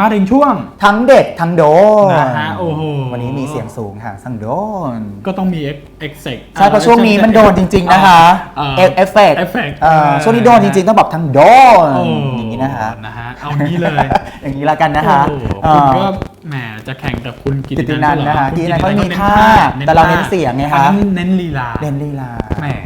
มาถึงช่วงทั้งเด็ดทั้งโดนนะฮะโอ้โหวันนี้มีเสียงสูงค่ะสั่งโดน ก็ต้องมีเอ็กเซกใช่เพราะช่วงนี้มันโดนจริง ๆ นะคะเอ่อเอฟเอฟเฟกต์ effect เอ่อช่วงนี้โดนจริง ๆ ต้องบอกทั้งโดนโอ้อย่างนี้นะคะนะฮะเอางี้เลย อย่างนี้ละกันนะคะโอ้โหเอ่คุณอก็แหมจะแข่งกับคุณกิกิตตินันท์นะคะคุณกิตตินันท์เขามีก็ท่าแต่เราเน้นเสียงไงคะอันนั้นเน้นลีลาเล่นลีลาแหมนะ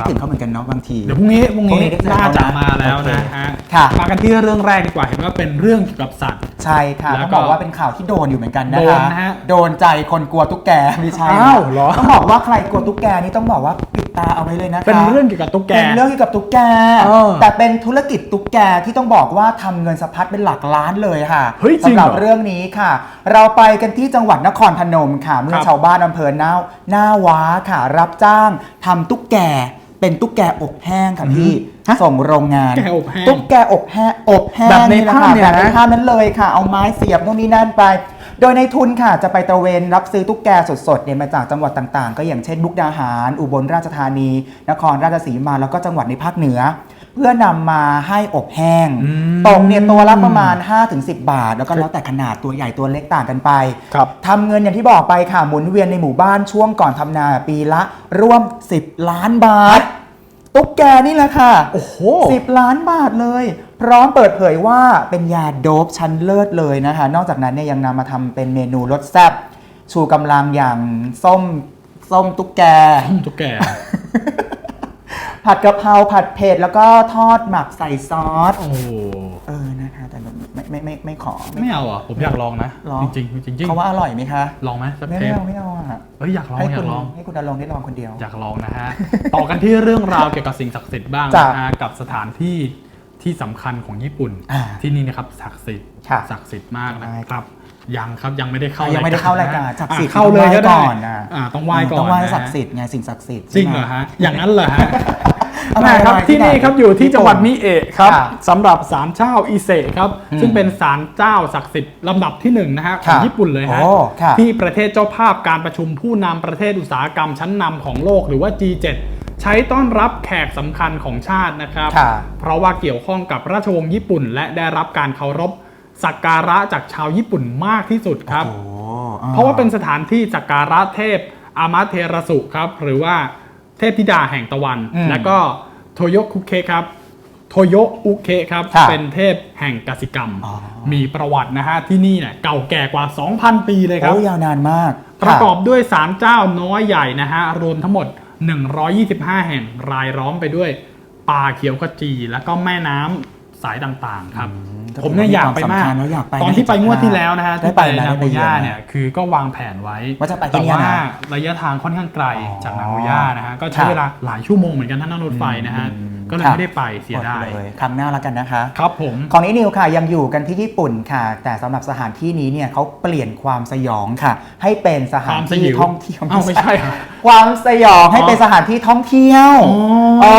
ครับคิดถึงเขาเหมือนกันเนาะบางที เดี๋ยวพรุ่งนี้พรุ่งพรุ่งนี้นี้ได้เจอน่าเขาจะนะมาแล้วนะโอเคฮะค่ะ มากันที่เรื่องแรกดีกว่าเห็นว่าเป็นเรื่องเกี่ยวกับสัตว์ ใช่ค่ะแล้ต้วก็องบอกว่าเป็นข่าวที่โดนอยู่เหมือนกันนะโดนคะนะฮะโดนใจคนกลัวตุ๊กแกไม่ใช่อ้าวเหรอ ต้องบอกว่าใครกลัวตุ๊กแกนี่ต้องบอกว่าปิดตาเอาไว้เลยนะคะ เป็นเรื่องเกี่ยวกับตุ๊กแก เป็นเรื่องเกี่ยวกับตุ๊กแก เออแต่เป็นธุรกิจตุ๊กแกที่ต้องบอกว่าทำเงินสะพัดเป็นหลักล้านเลยค่ะเฮ้ยจริงสำหรับเหรอเรื่องนี้ค่ะ เราไปกันที่จังหวัดนครพนมค่ะ เมื่อครับชาวบ้านอำเภอหน้าหน้าว้าค่ะ รับจ้างทำตุ๊กแก เป็นตุ๊กแกอบแห้งค่ะพี่ส่งโรงงาน แกอบแห้ง ตุ๊กแกอบแห้งอบแห้งแบบในแหละภาพค่ะเนี่ยแบบในนะภาพนั้นเลยค่ะ เอาไม้เสียบนู่นนี่นั่นไป โดยในทุนค่ะจะไปตระเวนรับซื้อตุ๊กแกสดๆเนี่ยมาจากจังหวัดต่างๆ ก็อย่างเช่นมุกดาหาร อุบลราชธานี นครราชสีมาแล้วก็จังหวัดในภาคเหนือ เพื่อนำมาให้อบแห้งอืม ตกเนี่ยตัวละประมาณ 5-10 บาท แล้วก็แล้วแต่ขนาดตัวใหญ่ตัวเล็กต่างกันไป ครับ ทำเงินอย่างที่บอกไปค่ะหมุนเวียนในหมู่บ้านช่วงก่อนทำนาปีละร่วม 10 ล้านบาท ตุ๊กแกนี่แหละค่ะ โอ้โห10ล้านบาทเลย พร้อมเปิดเผยว่าเป็นยาโดบชั้นเลิศเลยนะคะ นอกจากนั้นเนี่ยยังนำมาทำเป็นเมนูรสแซ่บชูกำลังอย่างส้มส้มตุ๊กแก ตุ๊กแก ผัดกะเพราผัดเผ็ดแล้วก็ทอดหมักใส่ซอส โอ้โหเออนะคะแต่ไม่ ไม่ไม่ไม่ขอ ไม่เอาอะผมอยากลองนะ ลอง จริงๆจริงๆเขาว่าอร่อยไหมคะลองไหมสักไม่เทไม่ปเอาไม่เอาอะเฮ้ยอยากลองให้อคุยาณกลองให้คุณดาลงได้ลองคนเดียว อยากลองนะฮะต่อกันที่เรื่องราวเกี่ยวกับสิ่งศักดิ์สิทธิ์บ้างจ้ะนะฮะกับสถานที่ที่สำคัญของญี่ปุ่นอ่าที่นี่นะครับศักดิ์สิทธิ์ค่ะศักดิ์สิทธิ์มากนะใช่ครับยังครับยังไม่ได้เข้าอะยังไม่ได้เข้ารายการนะศักดิ์สิทธิ์อะเข้าเลยก็ต้องไหว้ได้ก่อนนะอ่าต้องไหว้ก่อนต้องไหว้นะศักดิ์สิทธิ์ไงสิ่งศักดิ์สิทธิ์จริงเหรอฮะอย่างนั้นเหรอฮะ เอาแม่ครับไปที่นี่ครับอยู่ที่จังหวัดมิเอะครับค่ะสำหรับศาลเจ้าอิเซะครับอืมซึ่งเป็นศาลเจ้าศักดิ์สิทธิ์ลำดับที่หนึ่งนะฮะของค่ะญี่ปุ่นเลยฮะโอ้ค่ะที่ประเทศเจ้าภาพการประชุมผู้นำประเทศอุตสาหกรรมชั้นนำของโลกหรือว่า G7 ใช้ต้อนรับแขกสำคัญของชาตินะครับค่ะเพราะว่าเกี่ยวข้องกับราชวงศ์ญี่ปุ่น และได้รับการเคารพสักการะจากชาวญี่ปุ่นมากที่สุดครับโอ้โหเพราะว่าเป็นสถานที่สักการะเทพอามาเทรสุครับ หรือว่าเทพธิดาแห่งตะวันอืมและก็ โทโยคุเคครับโทโยอุเคครับค่ะเป็นเทพแห่งกสิกรรม อ๋อ มีประวัตินะฮะที่นี่เนี่ยเก่าแก่กว่า 2,000 ปีเลยครับ โอ้ยาวนานมากประกอบค่ด้วยศาลเจ้าน้อยใหญ่นะฮะรวมทั้งหมด 125 แห่งรายล้อมไปด้วยป่าเขียวขจี แล้วก็แม่น้ำสายต่างๆครับ อืม ผมเนี่ยอยากไปมากมีความสำคัญแล้วอยากไปตอนที่ไปงวดที่แล้วนะฮะได้ที่ไปไปนะนาได้ไปโกย่าเยอะนะเนี่ยคือก็วางแผนไว้ว่าจะไปที่แต่เนี่ยว่านะระยะทางค่อนข้างไกลอ๋อจากนาโกย่านะฮะก็ใช้ค่ะเวลาหลายชั่วโมงเหมือนกันถ้านั่งรถไฟนะฮะอืม ก็เลยค่ะไม่ได้ไปเสียดายอเลยครั้งหน้าแล้วกันนะคะ ครับผม ของนินิวค่ะยังอยู่กันที่ญี่ปุ่นค่ะ แต่สำหรับสถานที่นี้เนี่ยเขาเปลี่ยนความสยองค่ะ ให้เป็นสถานความสที่ยิวท่องเที่ยวเอ้าไม่ใช่เหรอความสยองให้อ๋อเป็นสถานที่ท่องเที่ยวอ๋ออ๋อ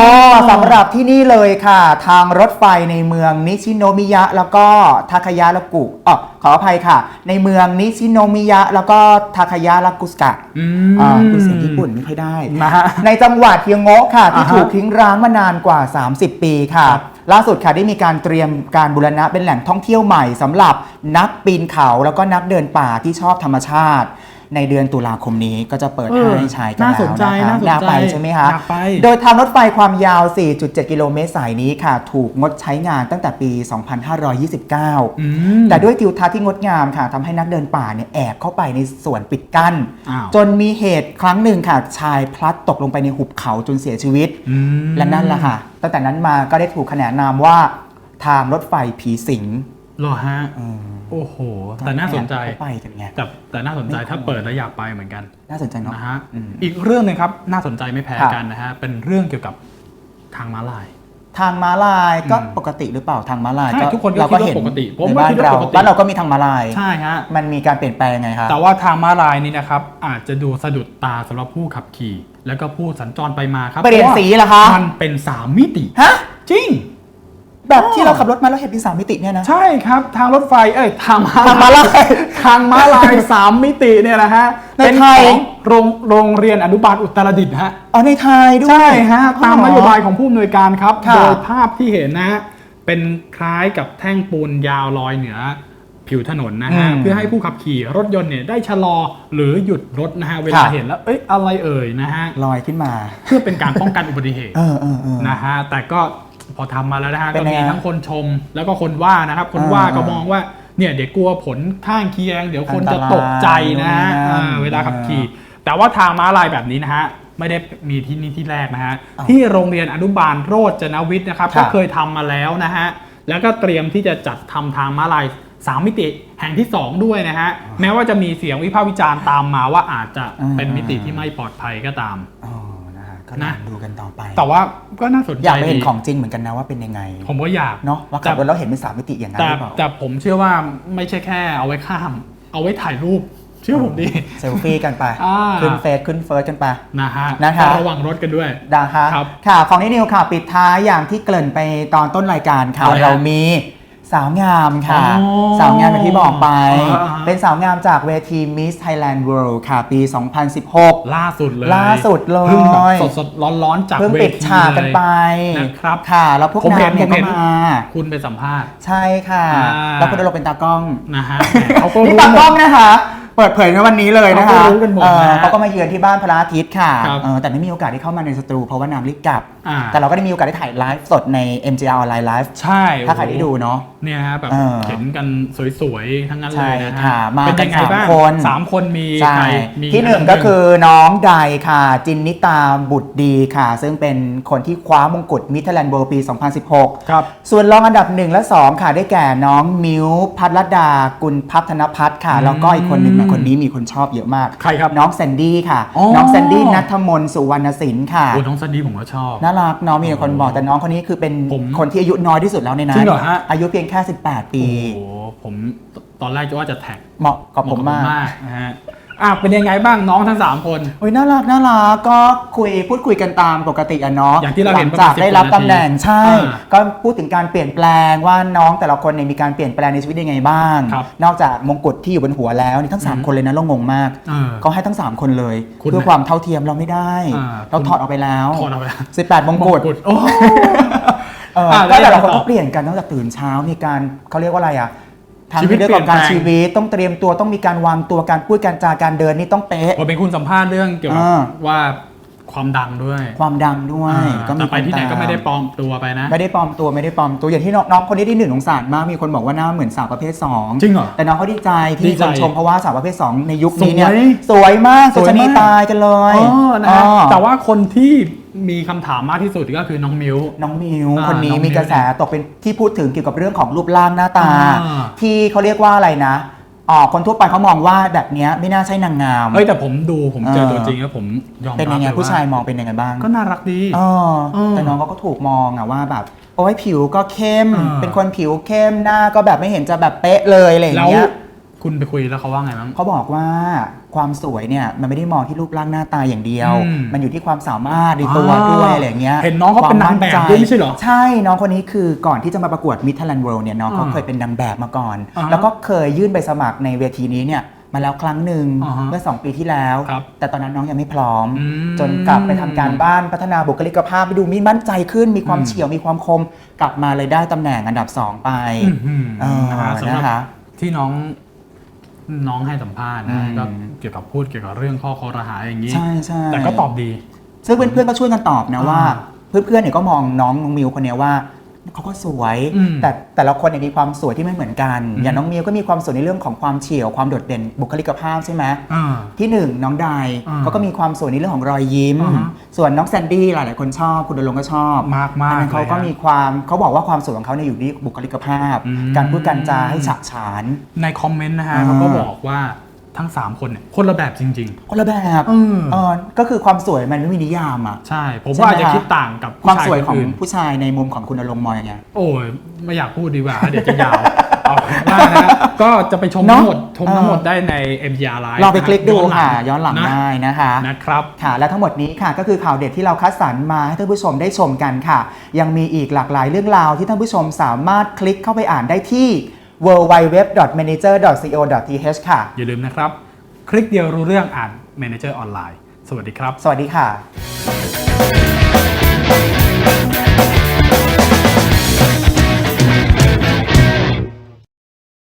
สำหรับที่นี่เลยค่ะ ทางรถไฟในเมืองนิชิโนมิยะ แล้วก็ทาคายะละกุอ๋อขออภัยค่ะ ในเมืองนิชิโนมิยะ แล้วก็ทาคายะละกุสกะอือ่าดูเสียงญี่ปุ่นไม่ค่อยได้ นะฮะ ในจังหวัดเฮียงโงะค่ะ ที่อ่าฮะถูกทิ้งร้างมานานกว่า 30 ปีค่ะครับล่าสุดค่ะได้มีการเตรียมการบูรณะเป็นแหล่งท่องเที่ยวใหม่สำหรับนักปีนเขาแล้วก็นักเดินป่าที่ชอบธรรมชาติ ในเดือนตุลาคมนี้ก็จะเปิดเออให้ใช้กันน่าแล้วสนใจนะคะน่าสนใจอยากไปใช่ไหมคะอยากไปโดยทางรถไฟความยาว 4.7 กิโลเมตรสายนี้ค่ะ ถูกงดใช้งานตั้งแต่ปี 2529อืมแต่ด้วยทิวทัศน์ที่งดงามค่ะทำให้นักเดินป่าเนี่ยแอบเข้าไปในส่วนปิดกั้นอ้าวจนมีเหตุครั้งหนึ่งค่ะ ชายพลัดตกลงไปในหุบเขาจนเสียชีวิตอืมและนั่นแหละค่ะตั้งแต่นั้นมาก็ได้ถูกขนานนามว่าทางรถไฟผีสิงเหรอฮะอืมโอ้โห แต่น่าสนใจแอบเข้าไปกันไง แต่แต่น่าสนใจไม่ควรถ้าเปิดแล้วอยากไปเหมือนกันน่าสนใจเนาะนะฮะ อืม อีกเรื่องหนึงครับ น่าสนใจไม่แพ้ครับกันนะฮะ เป็นเรื่องเกี่ยวกับทางม้าลาย ทางม้าลายก็อืมปกติหรือเปล่าทางม้าลายใช่ทุกคนก็เราคิก็ดว่าเห็นปกติผมในว่าบ้านคิดว่าเราปกติ บ้านเราก็มีทางม้าลาย ใช่ฮะ มันมีการเปลี่ยนแปลงยังไงคะแต่ว่าทางม้าลายนี้นะครับ อาจจะดูสะดุดตาสำหรับผู้ขับขี่ แล้วก็ผู้สัญจรไปมาครับเปลี่ยนสีเหรอคะ มันเป็นสามมิติ ฮะ จริง แบบที่เราขับรถมาแล้วเห็นเป็นสามมิติเนี่ยนะ ใช่ครับทางรถไฟเอ้ยทางม้าทางม้าลายทางม้าลายสามมิติเนี่ยนะฮะในเป็นไทขย องโรงโรงเรียนอนุบาลอุตรดิตถ์ฮะ อ๋อในไทยด้วย ใช่ฮะอ๋อตามนโยบายของผู้อำนวยการครับ ค่ะ โดยภาพที่เห็นนะฮะเป็นคล้ายกับแท่งปูนยาวลอยเหนือ ผิวถนนนะฮะอืมเพื่อให้ผู้ขับขี่รถยนต์เนี่ยได้ชะลอหรือหยุดรถนะฮะเวลาค่ะ เห็นแล้วเอ้ยอะไรเอ่ยนะฮะลอยขึ้นมา เพื่อเป็นการป้องกันอุบัติเหตุเออเออเออ นะฮะแต่ก็ พอทำมาแล้วนะฮะเป็นก็ไงมีฮะทั้งคนชมแล้วก็คนว่านะครับ คนอ่าว่าก็มองว่าเนี่ยเดี๋ยวกลัวผลข้างเคียง เดี๋ยวคนจะตกใจนะฮะอันตรายอ่าเวลาขับขี่ แต่ว่าทางม้าลายแบบนี้นะฮะไม่ได้มีที่นี่ที่แรกนะฮะอ้าวที่โรงเรียนอนุบาลโรจนวิทย์นะครับค่ะก็เคยทำมาแล้วนะฮะแล้วก็เตรียมที่จะจัดทำทางม้าลายสามมิติแห่งที่ 2 ด้วยนะฮะ แม้ว่าจะมีเสียงวิพากษ์วิจารณ์ตามมาว่าอาจจะเป็นมิติที่ไม่ปลอดภัยก็ตาม อ๋อนะฮะก็นะลองดูกันต่อไป แต่ว่าก็น่าสนใจอยากไปเห็นดีของจริงเหมือนกันนะว่าเป็นยังไงผมก็อยาก เนาะว่าขับรถแล้วเห็นเป็นสามมิติอย่างนั้นแต่หรือเปล่าแต่ผมเชื่อว่าไม่ใช่แค่เอาไว้ข้าม เอาไว้ถ่ายรูป เชื่อผมดิ เซลฟี่กันไปอ่า ขึ้นเฟซขึ้นเฟิร์สกันไป นะฮะนะคะระวังรถกันด้วย นะคะครับค่ะ ของนิดนิวค่ะ ปิดท้ายอย่างที่เกริ่นไปตอนต้นรายการค่ะ อะไรฮะเรามี สาวงามค่ะ อ๋อสาวงามอย่างที่บอกไป อ่าเป็นสาวงามจากเวที Miss Thailand World ค่ะ ปี 2016 ล่าสุดเลยล่าสุดเลย เพิ่งแบบสดสดร้อนร้อนๆจากเพิ่งเวปิดทีฉากกันไปเลยนะครับค่ะ แล้วพวกผมเห็นานงเนี่ยผมเห็ก็นมา คุณไปสัมภาษณ์ ใช่ค่ะ อ่า แล้วคุณดลงเป็นตากล้องนะฮะแหมเขาก็นี่รู้ตาหมกล้อดงนะคะ เปิดเผยในวันนี้เลยนะคะเขาก็รู้กันหมดเออนะเขาก็มาเยือนที่บ้านพระอาทิตย์ค่ะครับเออแต่ไม่มีโอกาสได้เข้ามาในสตูเพราะว่านางรีบกลับ อ่า แต่เราก็ได้มีโอกาสได้ถ่ายไลฟ์สดใน MGR Online Live ใช่ถ้าใครได้ดูเนาะ เนี่ยฮะแบบเออเห็นกันสวยๆ ทั้งนั้นเลใช่ยนะฮะค่ะมาเป็นกันยังไงบ้างสามคน สามคนมีใช่ ใครมีที่หนึ่งก็คือน้องไดค่ะ จินนิตาบุตรดีค่ะ ซึ่งเป็นคนที่คว้ามงกุฎมิทแลนด์เวิลด์ปี 2016 ครับ ส่วนรองอันดับ 1 และ 2 ค่ะได้แก่น้องมิวพัทรดากุลพัฒนพัฒน์ค่ะอืมแล้วก็อีกคนหนึ่งนะคนนี้มีคนชอบเยอะมากใครครับน้องแซนดี้ค่ะ อ๋อ น้องแซนดี้นัทมนต์สุวรรณศิลป์ค่ะ โอ้น้องซันดี้ผมก็ชอบ น่ารักน้องมีแต่คนบอกแต่น้องคนนี้คือเป็นผมคนที่อายุน้อยที่สุดแล้วในนั้จรินงเหรอฮะอายุเพียงแค่ 18 ปี โอ้โหผมตอนแรกจะว่าจะแท็กเหมาะกับผมมาก นะฮะ อะเป็นยังไงบ้างน้องทั้ง 3 คน โอ้ยน่ารักน่ารักก็คุยพูดคุยกันตามปกติอะเนาะอย่างที่เราเห็นหลัจากประมาณได้รับ10ตำแหน่งใช่ อ่าก็พูดถึงการเปลี่ยนแปลงว่าน้องแต่ละคนเนี่ยมีการเปลี่ยนแปลงในชีวิตยังไงบ้าง ครับนอกจากมงกุฎที่อยู่บนหัวแล้วนี่ทั้งอืม3คนเลยนะเรางงมากเออเขาให้ทั้ง3คนเลยคุณเพื่อความเท่าเทียมเราไม่ได้ อ่าเราคุณถอดออกไปแล้วถอดเอาไปแล้ว18มงกุฎ โอ้ เอออ่าก็แต่ละแล้วคนยังไงต่อก็เปลี่ยนกันตั้งแต่ตื่นเช้ามีการเขาเรียกว่าอะไรอะ ทางชีวิตเรื่องของการเปลี่ยนแปลง ชีวิตต้องเตรียมตัวต้องมีการวางตัวการพูดการจาการเดินนี่ต้องเป๊ะ ผมเป็นคุณสัมภาษณ์เรื่องเกี่ยวกับอ่า ว่าความดังด้วยความดังด้วย อ่าก็มีแต่ไปที่ไหนคตาก็ไม่ได้ปลอมตัวไปนะ ไม่ได้ปลอมตัวไม่ได้ปลอมตัวอย่างที่น้องน้องคนนี้ที่หนึ่งสงสารมากมีคนบอกว่าหน้าเหมือนสาวประเภทสองจริงเหรอแต่น้องเขาดีใจที่ดีมีใจคนชมเพราะว่าสาวประเภทสองในยุคนี้เนี่ยสวย สวยมากสวยมากสุชนีตายกันเลยอ๋อนะฮะอ๋อ แต่ว่าคนที่ มีคำถามมากที่สุดก็คือน้องมิว น้องมิวอ่าคนนี้น้องมิวมีกระแสตกเป็นที่พูดถึงเกี่ยวกับเรื่องของรูปร่างหน้าตา อ่า ที่เขาเรียกว่าอะไรนะอ๋อคนทั่วไปเขามองว่าแบบเนี้ยไม่น่าใช่นางงามเอ้ยแต่ผมดูผมเจอเออตัวจริงแล้วผมยอมเป็นรับยังไงเลยผู้ชายว่มองเป็นยังไงบ้างก็น่ารักดี เออเออแต่น้องเขาก็ถูกมองอะว่าแบบ โอ้ยผิวก็เข้มเออเป็นคนผิวเข้มหน้าก็แบบไม่เห็นจะแบบเป๊ะเลยอะไรอย่างแล้วเงี้ย คุณไปคุยแล้วเขาว่าไงบ้าง เขาบอกว่าความสวยเนี่ยมันไม่ได้มองที่รูปร่างหน้าตาอย่างเดียว อืมมันอยู่ที่ความสามารถในตัวอ่าด้วยอะไรอย่างเงี้ยเห็นน้องเขาเป็นนางแบบควด้วยไม่ใช่เหรอใช่น้องคนนี้คือก่อนที่จะมาประกวดมิท h แลนด์เวิลด์เนี่ยน้องเขาอ่าเคยเป็นนางแบบมาก่อน อ่าฮะแล้วก็เคยยื่นใบสมัครในเวทีนี้เนี่ยมาแล้วครั้งหนึ่งอ่าฮะเมื่อ 2 ปีที่แล้ว ครับแต่ตอนนั้นน้องยังไม่พร้อม อืมจนกลับไปทำการบ้านพัฒนาบุคลิกภาพไปดูมีมั่นใจขึ้น มีความอืม เฉียวมีความคม กลับมาเลยได้ตำแหน่งอันดับ2ไปอืมเออนะฮะสำหรับนะคะ ที่น้อง น้องให้สัมภาษณ์อืนะมก็เกี่ยวกับพูดเกี่ยวกับเรื่องข้อคอรหาอย่างนี้ใช่ใช่แต่ก็ตอบดี ซึ่งเพื่อนๆก็ช่วยกันตอบนะอ่าว่า เพื่อนๆเนี่ยก็มองน้องน้องมิวคนเนี้ยว่า เขาก็สวย อืม แต่แต่ละคนเนี่ยมีความสวยที่ไม่เหมือนกันอืมอย่างน้องมิวก็มีความสวยในเรื่องของความเฉียวความโดดเด่นบุคลิกภาพใช่ไหม อ่า ที่หนึ่งน้องไดอ่าเขาก็มีความสวยในเรื่องของรอยยิ้ม อ่าฮะส่วนน้องแซนดี้หลายๆคนชอบคุณดลงค์ก็ชอบมากมากอันนั้นเขาก็ลยฮะมีความเขาบอกว่าความสวยของเขาเนี่ยอยู่ที่บุคลิกภาพ อืม การพูดการจาให้ฉะฉาน ในคอมเมนต์นะฮะอ่าเขาก็บอกว่า ทั้ง 3 คนเนี่ยคนละแบบจริง คนละแบบอืม เออก็คือความสวยมันไม่มีนิยามอะๆ ใช่ผมใช่ไหมว่าอาจจะฮะคิดต่างกับความผู้ชสวยของนอื่นผู้ชายในมุมของคุณดลงค์มองยังไงโอ้ยไม่อยากพูดดีกว่า เดี๋ยวจะยาวเอาว่านะฮะก็จะไปชมเนอะทั้งหมดชมทั้งหมดเออได้ใน MGR Live ลองไปคลิกดูย้อนหลังค่ะ ย้อนหลังนะได้นะคะ นะครับ ค่ะ และทั้งหมดนี้ค่ะก็คือข่าวเด็ดที่เราคัดสรรมาให้ท่านผู้ชมได้ชมกันค่ะ ยังมีอีกหลากหลายเรื่องราวที่ท่านผู้ชมสามารถคลิกเข้าไปอ่านได้ที่ www.manager.co.th ค่ะ อย่าลืมนะครับ คลิกเดียวรู้เรื่องอ่าน Manager ออนไลน์ สวัสดีครับ สวัสดีค่ะ